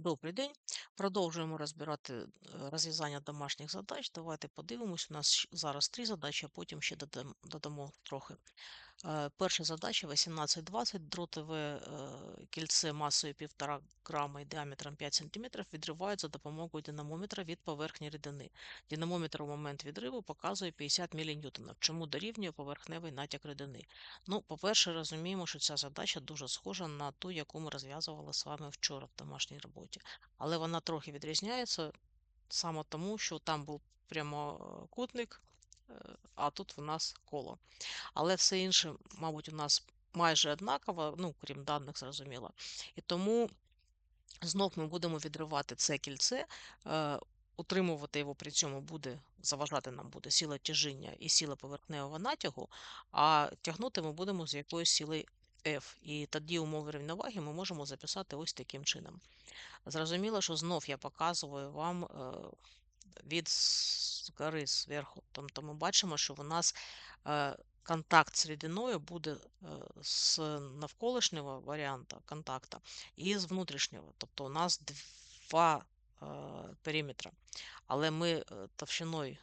Добрий день. Продовжуємо розбирати е, розв'язання домашніх задач. Давайте подивимось. У нас зараз три задачі, а потім ще додам- додамо трохи. Е, Перша задача 1820. Дротове е, кільце масою 1,5 грама і діаметром 5 см відривають за допомогою динамометра від поверхні рідини. Динамометр у момент відриву показує 50 мН, чому дорівнює поверхневий натяк рідини. Ну, по-перше, розуміємо, що ця задача дуже схожа на ту, яку ми розв'язували з вами вчора в домашній роботі. Але вона трохи відрізняється саме тому, що там був прямокутник, а тут у нас коло. Але все інше, мабуть, у нас майже однаково, ну, крім даних, зрозуміло. І тому знов ми будемо відривати це кільце, е, утримувати його при цьому буде, заважати нам буде сила тяжіння і сила поверхневого натягу, а тягнути ми будемо з якоїсь сили F. І тоді умови рівноваги ми можемо записати ось таким чином. Зрозуміло, що знов я показую вам е, від гори зверху. Тобто ми бачимо, що у нас е, контакт з рідиною буде е, з навколишнього варіанту контакту і з внутрішнього. Тобто у нас два е, периметра. Але ми товщиною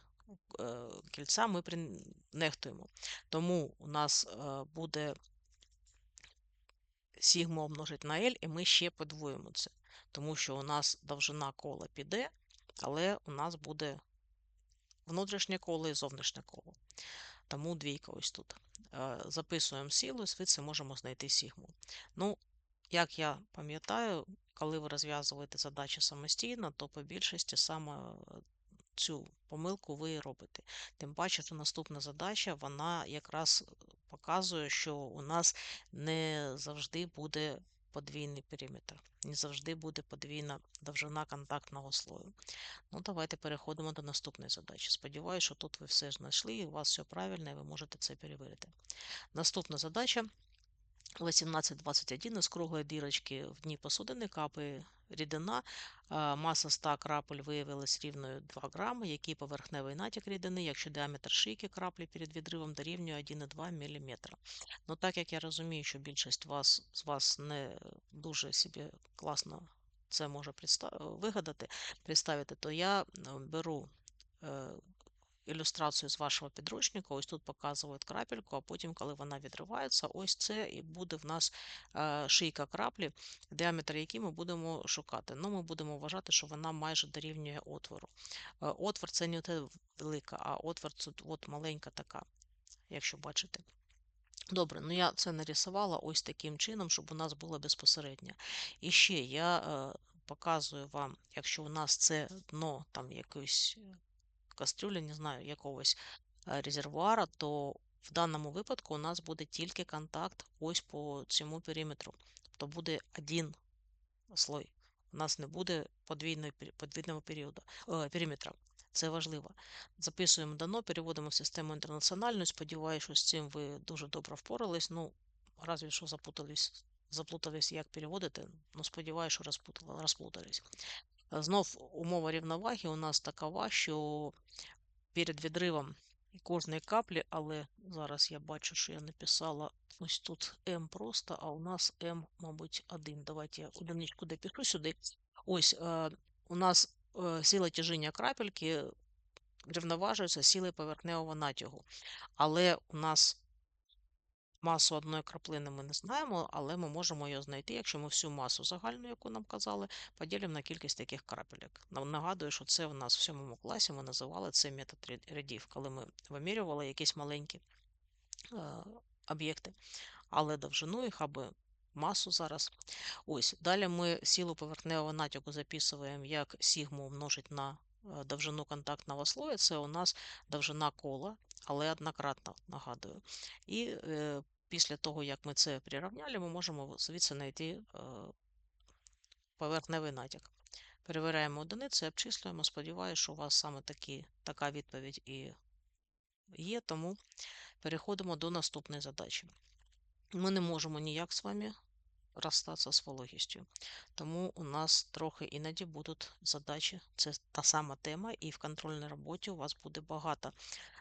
кільця ми нехтуємо. Тому у нас буде сігма умножить на L, і ми ще подвоїмо це. Тому що у нас довжина кола піде, але у нас буде внутрішнє коло і зовнішнє коло. Тому двійка ось тут. Е, Записуємо силу, і звідси можемо знайти сігму. Ну, як я пам'ятаю, коли ви розв'язуєте задачі самостійно, то по більшості саме е, цю помилку ви робите. Тим паче, що наступна задача, вона якраз показує, що у нас не завжди буде подвійний периметр, не завжди буде подвійна довжина контактного слою. Ну, давайте переходимо до наступної задачі. Сподіваюся, що тут ви все знайшли, і у вас все правильно, і ви можете це перевірити. Наступна задача 1821 із круглої дірочки в дні посудини капає рідина. Маса 100 крапель виявилась рівною 2 грами, який поверхневий натяк рідини, якщо діаметр шийки краплі перед відривом дорівнює 1,2 мм. Ну, так як я розумію, що більшість вас, з вас не дуже собі класно це може вигадати, представити, то я е, беру е, ілюстрацію з вашого підручника. Ось тут показують крапельку, а потім, коли вона відривається, ось це і буде в нас е, шийка краплі, діаметр який ми будемо шукати. Ну, ми будемо вважати, що вона майже дорівнює отвору. Е, Отвор це не те велика, а отвор це от маленька така, якщо бачите. Добре, ну я це нарисувала ось таким чином, щоб у нас було безпосередньо. І ще я е, показую вам, якщо у нас це дно там якоїсь е, кастрюлі, не знаю, якогось резервуара, то в даному випадку у нас буде тільки контакт ось по цьому периметру. То буде один слой. У нас не буде подвійної, подвійного періоду, е, периметра. Це важливо. Записуємо дано, переводимо в систему інтернаціональну. Сподіваюся, що з цим ви дуже добре впорались. Ну, разве що запутались, заплутались, як переводити. Ну, сподіваюся, що розплутались. Е, Знов умова рівноваги у нас такова, що перед відривом кожної каплі, але зараз я бачу, що я написала ось тут М просто, а у нас М, мабуть, 1. Давайте я одиничку допишу сюди. Ось е, у нас е, сила тяжіння крапельки рівноважується силою поверхневого натягу. Але у нас масу одної краплини ми не знаємо, але ми можемо її знайти, якщо ми всю масу загальну, яку нам казали, поділимо на кількість таких крапельок. Нам Нагадую, що це в нас в сьомому класі ми називали це метод рядів, коли ми вимірювали якісь маленькі е, об'єкти, але довжину їх або масу зараз. Ось, далі ми силу поверхневого натяку записуємо як сігму множить на е, довжину контактного слою. Це у нас довжина кола, але однократно, нагадую. І е, після того, як ми це прирівняли, ми можемо звідси знайти е, поверхневий натяк. Перевіряємо одиниці, обчислюємо. Сподіваюся, що у вас саме такі, така відповідь і є, тому переходимо до наступної задачі. Ми не можемо ніяк з вами розстатися з вологістю. Тому у нас трохи іноді будуть задачі. Це та сама тема, і в контрольній роботі у вас буде багато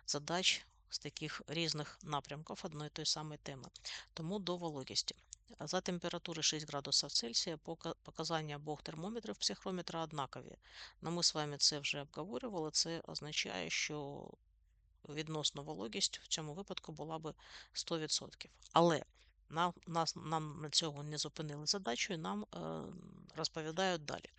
задач з таких різних напрямків одної тої самої теми. Тому до вологісті. За температури 6 градусів Цельсія показання обох термометрів психрометра однакові. Но ми з вами це вже обговорювали. Це означає, що відносно вологість в цьому випадку була би 100%. Але нам, нас, нам на цього не зупинили задачу і нам е, розповідають далі,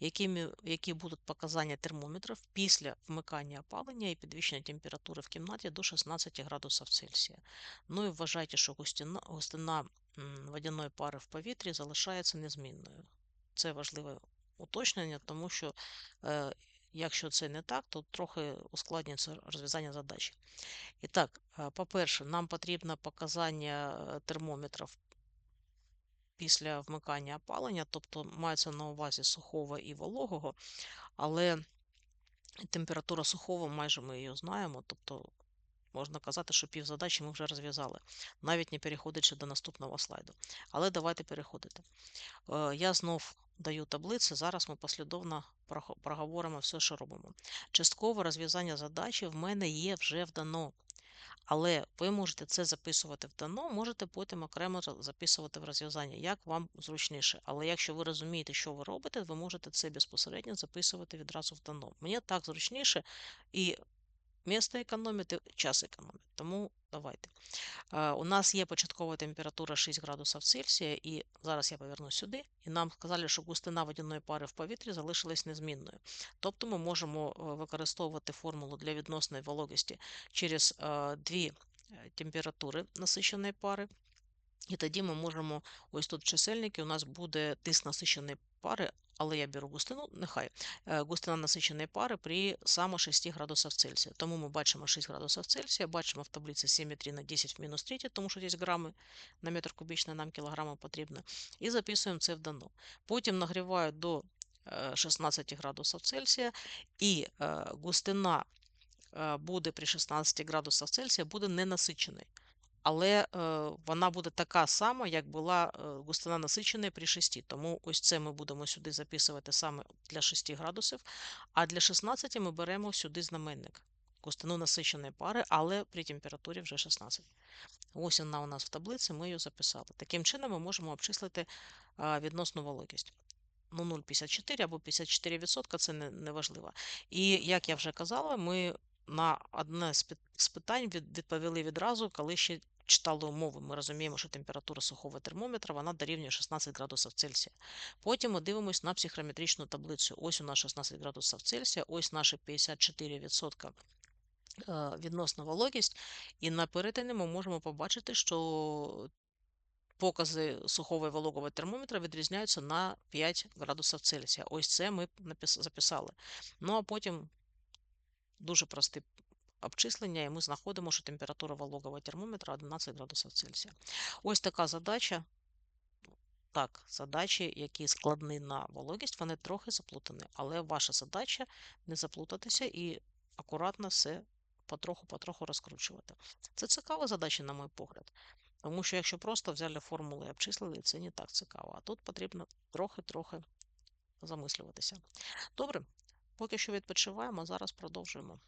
якими, які будуть показання термометрів після вмикання опалення і підвищення температури в кімнаті до 16 градусів Цельсія. Ну і вважайте, що густина, густина водяної пари в повітрі залишається незмінною. Це важливе уточнення, тому що е, якщо це не так, то трохи ускладнюється розв'язання задачі. І так, по-перше, нам потрібно показання е, термометрів після вмикання опалення, тобто мається на увазі сухого і вологого, але температура сухого майже ми її знаємо, тобто можна казати, що пів задачі ми вже розв'язали, навіть не переходячи до наступного слайду. Але давайте переходити. Е, я знов даю таблиці, зараз ми послідовно проговоримо все, що робимо. Часткове розв'язання задачі в мене є вже вдано. Але ви можете це записувати в дано, можете потім окремо записувати в розв'язання, як вам зручніше. Але якщо ви розумієте, що ви робите, ви можете це безпосередньо записувати відразу в дано. Мені так зручніше і місто економити, час економити. Тому давайте. У нас є початкова температура 6 градусів Цельсія, і зараз я повернусь сюди, і нам сказали, що густина водяної пари в повітрі залишилась незмінною. Тобто ми можемо використовувати формулу для відносної вологості через дві температури насиченої пари. І тоді ми можемо, ось тут в чисельники у нас буде тиск насиченої пари але я беру густину, нехай е, густина насиченої пари при саме 6 градусах Цельсія. Тому ми бачимо 6 градусів Цельсія, бачимо в таблиці 7,3 на 10 в мінус 3, тому що є грами на метр кубічний, нам кілограми потрібно. І записуємо це в дано. Потім нагріваю до 16 е, градусів Цельсія, і е, густина буде при 16 градусах Цельсія буде ненасиченою але е, вона буде така сама, як була е, густина насиченої при 6. Тому ось це ми будемо сюди записувати саме для 6 градусів. А для 16 ми беремо сюди знаменник густину насиченої пари, але при температурі вже 16. Ось вона у нас в таблиці, ми її записали. Таким чином ми можемо обчислити е, відносну вологість. Ну, 0,54 або 54% це не. І як я вже казала, ми на одне з питань відповіли відразу, коли ще читали умови, ми розуміємо, що температура сухого термометра вона дорівнює 16 градусів Цельсія. Потім ми дивимося на психрометричну таблицю. Ось у нас 16 градусів Цельсія, ось наші 54% е, відносна вологість. І на перетині ми можемо побачити, що покази сухого і вологого термометра відрізняються на 5 градусів Цельсія. Ось це ми записали. Ну а потім дуже простий обчислення, і ми знаходимо, що температура вологого термометра 11 градусів Цельсія. Ось така задача. Так, задачі, які складні на вологість, вони трохи заплутані, але ваша задача не заплутатися і акуратно все потроху-потроху розкручувати. Це цікава задача, на мій погляд. Тому що якщо просто взяли формули і обчислили, це не так цікаво. А тут потрібно трохи-трохи замислюватися. Добре, поки що відпочиваємо, зараз продовжуємо.